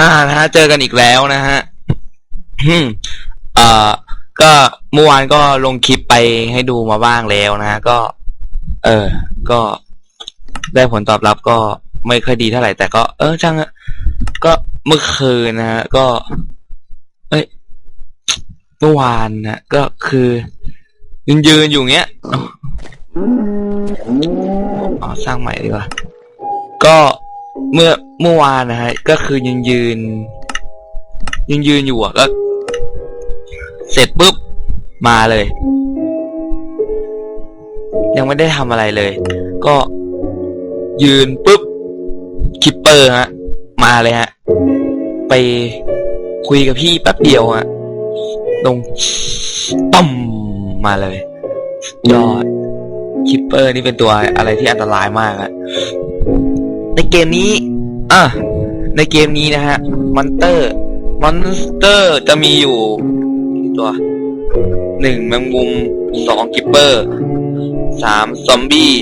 อ่านะฮะ เจอกันอีกแล้วนะฮะเอ่อ ก็เมื่อวานก็ลงคลิปไปให้ดูมาบ้างแล้วนะฮะ ก็ เออ ก็ได้ผลตอบรับก็ไม่ค่อยดีเท่าไหร่ แต่ก็ เออช่างก็เมื่อคืนนะฮะ ก็ เอ้ย เมื่อวานนะก็คือยืนยืนอยู่เงี้ยอ๋อสร้างใหม่ดีกว่า ก็ เมื่อเมื่อวานนะฮะ ก็คือยืนยืน ยืนยืนอยู่อะก็ เสร็จปุ๊บ มาเลย ยังไม่ได้ทำอะไรเลย ก็ยืนปุ๊บคิปเปอร์ฮะ มาเลยฮะ ไปคุยกับพี่แป๊บเดียวฮะลงต่อมมาเลย ยอดคิปเปอร์นี่เป็นตัวอะไรที่อันตรายมากอะ ในเกมนี้อะในเกมนี้นะฮะมอนเตอร์มอนสเตอร์จะมีอยู่ตัวหนึ่งแมงมุมสองกิปเปอร์สามซอมบี้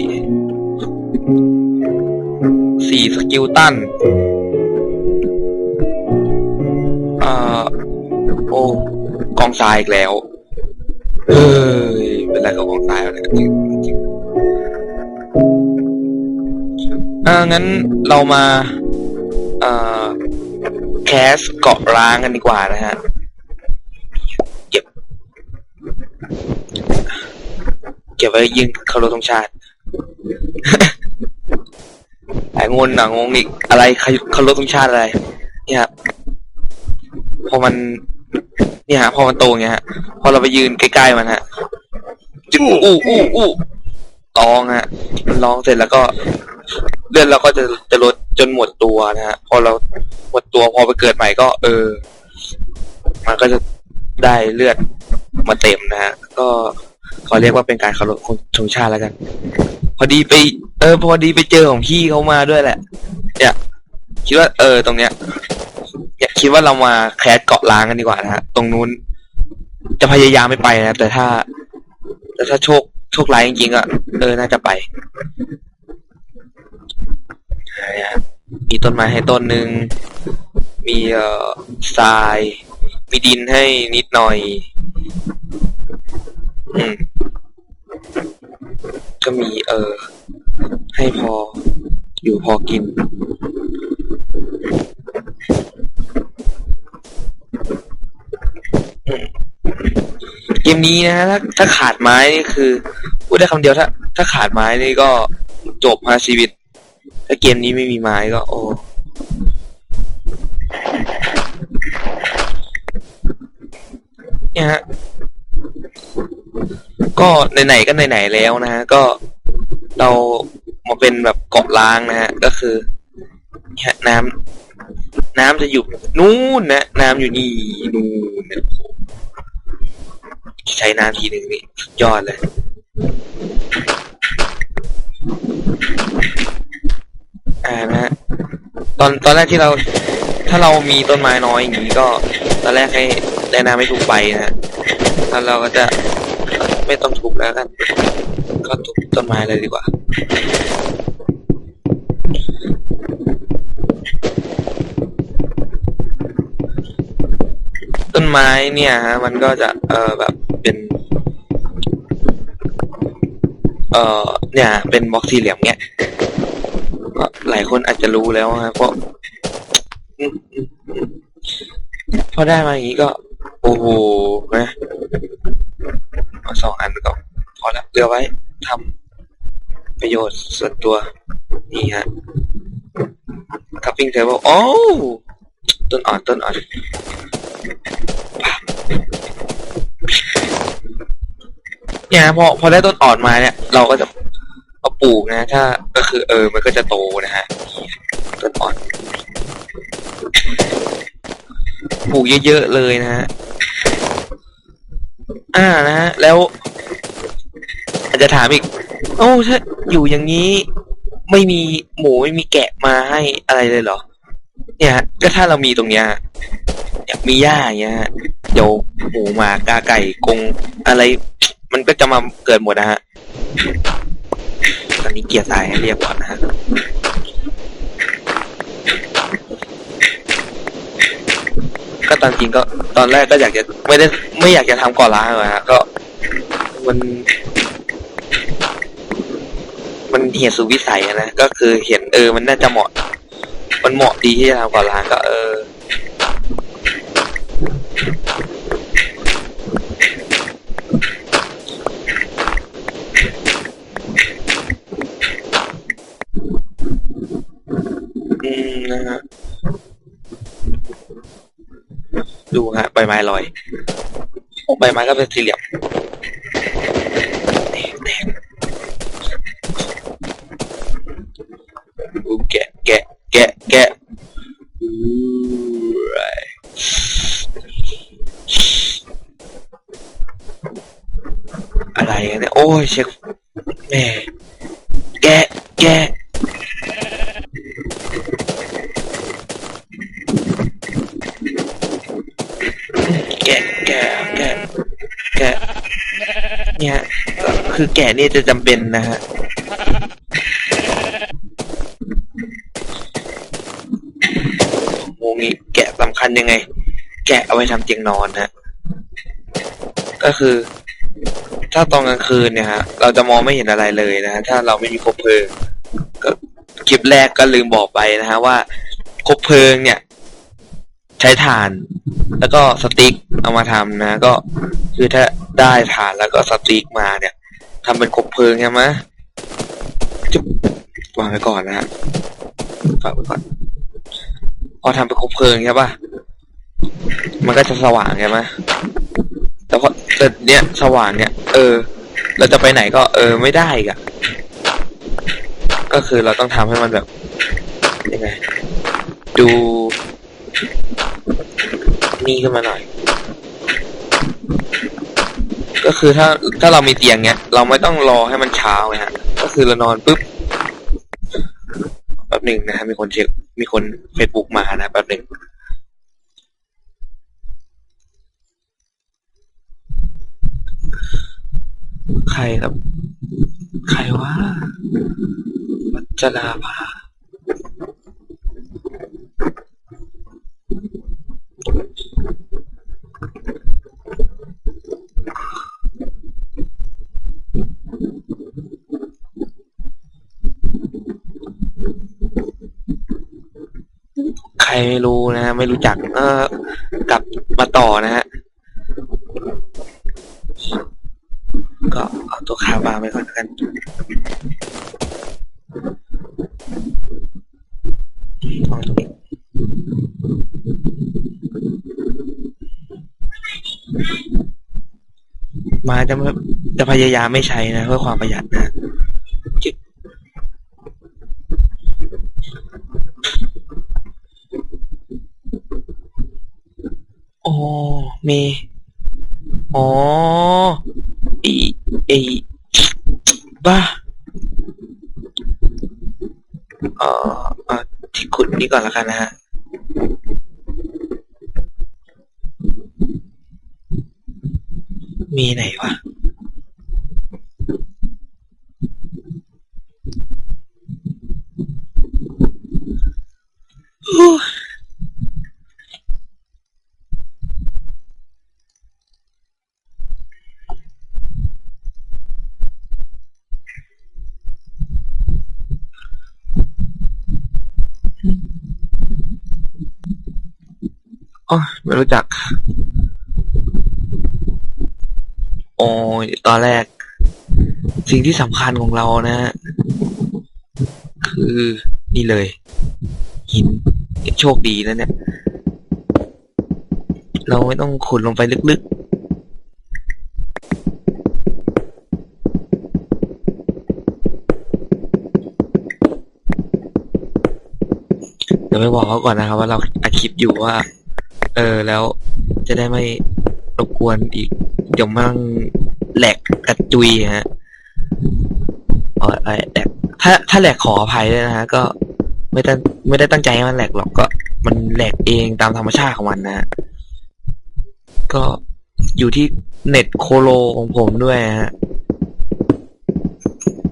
สี่สกิลตันอ่าโอ้กองทรายอีกแล้ว เฮ้ยเป็นไรกับกองทรายวะเนี่ย อ่างั้นเรามาอ่าแคสเกาะร้างกันดีกว่านะฮะเก็บ เก็บไว้ยิงเคารพธงชาติไอ้งนหนังงงอีกอะไรเคารพธงชาติอะไร เนี่ยครับพอมัน เนี่ยฮะพอมันโตอย่างเงี้ยฮะพอเราไปยืนใกล้ๆมันฮะจึงอู้อู้อู้ร้องฮะมันร้องเสร็จแล้วก็ เลือดเราก็จะจะลดจนหมดตัวนะฮะพอเราหมดตัวพอไปเกิดใหม่ก็ เออ มันก็จะได้เลือดมาเต็มนะฮะก็ขอเรียกว่าเป็นการเคารพธงชาติแล้วกัน พอดีไป เออ พอดีไปเจอของพี่เขามาด้วยแหละเนี่ยคิดว่า เออ ตรงเนี้ยเนี่ยคิดว่าเรามาแคสเกาะล้างกันดีกว่านะฮะตรงนู้น จะพยายามไม่ไปนะแต่ถ้า แต่ถ้าโชคโชคร้ายจริงๆอะเออน่าจะไป มีต้นไม้ให้ต้นหนึ่ง มีเอ่อทราย มีดินให้นิดหน่อย อืม ก็มีเอ่อให้พออยู่พอกิน เกมนี้นะถ้าถ้าขาดไม้นี่คือพูดได้คำเดียวถ้า ถ้าขาดไม้นี่ก็จบฮะชีวิต ถ้าเกมนี้ไม่มีไม้ก็โอ้เนี่ยฮะ ก็ไหนๆก็ไหนๆแล้วนะฮะ ก็เรามาเป็นแบบเกาะล้างนะฮะ ก็คือเนี่ยน้ำน้ำจะอยู่นู่นนะ น้ำอยู่นี่นู่นนี่ยโอ้โหใช้น้ำทีหนึ่งนี่ยอดเลย อ่านะฮะ ตอนตอนแรกที่เราถ้าเรามีต้นไม้น้อยอย่างนี้ก็ตอนแรกให้แนะนำให้ทุบไปนะฮะแล้วเราก็จะไม่ต้องทุบแล้วกัน ก็ทุบต้นไม้เลยดีกว่า ต้นไม้เนี่ยฮะมันก็จะเออแบบเป็น เออเนี่ยเป็นบล็อกสี่เหลี่ยมเนี่ย หลายคนอาจจะรู้แล้วฮะเพราะอืมอืมอืมพอได้มาอย่างนี้ก็ โอ้โหนะเอาสองอันก็พอแล้วเหลือไว้ทำประโยชน์ส่วนตัว นี่ฮะคัพปิ้งเทเบิลโอ้ต้นอ่อนต้นอ่อนเนี่ยพอพอได้ต้นอ่อนมาเนี่ย เราก็จะ ปลูกนะ ถ้าก็คือเออ มันก็จะโตนะฮะต้นอ่อนปลูกเยอะๆเลยนะฮะอ่านะฮะแล้วอาจจะถามอีก โอ้ถ้าอยู่อย่างนี้ไม่มีหมูไม่มีแกะมาให้อะไรเลยเหรอ เนี่ยก็ถ้าเรามีตรงเนี้ยมีหญ้าอย่างเงี้ยเดี๋ยวหมูหมากาไก่กงอะไร มันก็จะมาเกิดหมดนะฮะ ตอนนี้เกียร์ทรายให้เรียกก่อนนะฮะก็ตามจริงก็ตอนแรกก็อยากจะไม่ได้ไม่อยากจะทำก่อร้างเลยฮะก็มัน มันเหตุสุวิสัยนะก็คือเห็นเออมันน่าจะเหมาะ มันเหมาะดีที่จะทำก่อร้างก็เออมนะฮะ ดูฮะใบไม้ลอยใบไม้ก็เป็นสี่เหลี่ยมแกแตกอู้แกะแกะแกะแกะอู้ไรอะไรเนี่ยโอ้ยเช็คแม่แกะแกะ แกะแกะแกะแกะเนี่ยก็ คือแกะนี่จะจำเป็นนะฮะ งงนี้แกะสำคัญยังไง แกะเอาไว้ทำเตียงนอนฮะ ก็คือ ถ้าตอนกลางคืนเนี่ยฮะ เราจะมองไม่เห็นอะไรเลยนะฮะ ถ้าเราไม่มีคบเพลิง ก็คลิปแรกก็ลืมบอกไปนะฮะว่าคบเพลิงเนี่ย ใช้ถ่าน แล้วก็สติ๊กเอามาทำนะ ก็คือถ้าได้ถ่านแล้วก็สติ๊กมาเนี่ย ทำเป็นคบเพลิงใช่ไหมจุ๊บวางไว้ก่อนนะฮะฝากไว้ก่อนพอทำเป็นคบเพลิงใช่ปะมันก็จะสว่างใช่ไหมแต่พอแต่เนี้ยสว่างเนี่ยเออ เราจะไปไหนก็เออไม่ได้อีกะก็คือเราต้องทำให้มันแบบยังไง ดู นี่ขึ้นมาหน่อย ก็คือถ้าถ้าเรามีเตียงเนี้ย เราไม่ต้องรอให้มันเช้าไงฮะ ก็คือเรานอนปุ๊บแป๊บหนึ่งนะฮะมีคนเช็คมีคนเฟซบุ๊กมานะแป๊บหนึ่งใครครับ ใครวะวัจราภา รไม่รู้นะฮะไม่รู้จัก เออกลับมาต่อนะฮะก็เอาตัวคาบาไปก่อนแล้วกันวางตรงนี้มาจะจะพยายามไม่ใช้นะเพื่อความประหยัดนะ โอ้มีอ๋อไอีไอบ้าเอ่อเอ่อที่ขุดนี้ก่อนแล้วกันนะฮะมีไหนวะ ฮู้ อ๋อไม่รู้จัก โอ้ยตอนแรก สิ่งที่สำคัญของเรานะฮะคือนี่เลย หินโชคดีนะเนี่ย เราไม่ต้องขุดลงไปลึกๆ เดี๋ยวไปบอกเขาก่อนนะครับว่าเราอัดคลิปอยู่ว่า เออ แล้วจะได้ไม่รบกวนอีก เดี๋ยวมั่งแหลกกระจุยฮะอ๋อไอแหลกถ้าถ้าแหลกขออภัยด้วยนะฮะ ก็ไม่ตั้งไม่ได้ตั้งใจให้มันแหลกหรอกก็ มันแหลกเองตามธรรมชาติของมันนะฮะก็อยู่ที่เน็ตโคโลของผมด้วยฮะ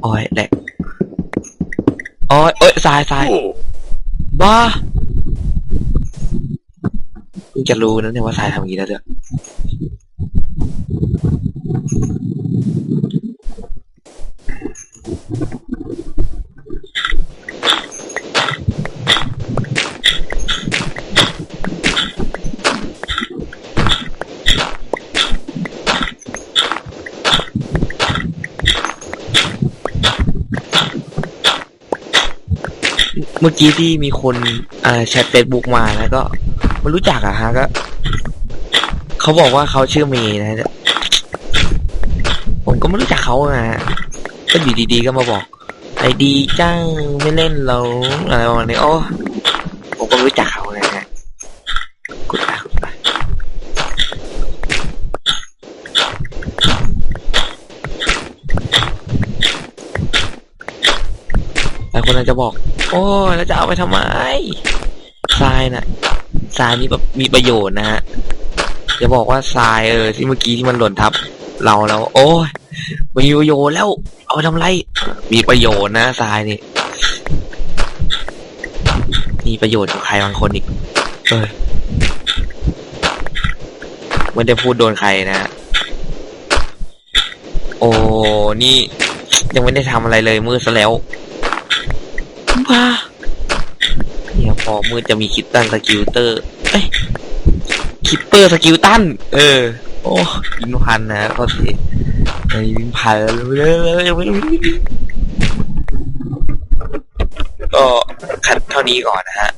อ๋อยแหลกอ๋อเอ้ยทรายทรายบ้า พิ่งจะรู้นะเนี่ยว่าทรายทำอย่างนี้แล้วเด้อเมื่อกี้ที่มีคนอ่าแชทเฟซบุ๊กมาแล้วก็ ไม่รู้จักอะฮะก็เขาบอกว่าเขาชื่อเมย์นะ ผมก็ไม่รู้จักเขาไงก็อยู่ดีๆก็มาบอก ไอดีจ้างไม่เล่นเราอะไรประมาณนี้โอ้ผมก็ไม่รู้จักเขาไงฮะกดไปกดไปหลายคนอาจจะบอก โอ้แล้วจะเอาไปทำไมทรายน่ะ ทรายนี่แบบมีประโยชน์นะฮะจะบอกว่าทรายเออที่เมื่อกี้ที่มันหล่นทับ เราแล้ว โอ้ยมีประโยชน์แล้ว เอาทำไรมีประโยชน์นะทรายนี่มีประโยชน์กับใครบางคนอีกเออไม่ได้พูดโดนใครนะโอ้นี่ยังไม่ได้ทำอะไรเลยมืดซะแล้วบ้าเนี่ย พอมืดจะมีคิตตันสกิลเตอร์เอ้ยคิปเปอร์สกิลตัน เออ โอ้ยิงพันนะก็สิเฮ้ยยิงพันเลยก็คัดเท่านี้ก่อนนะฮะ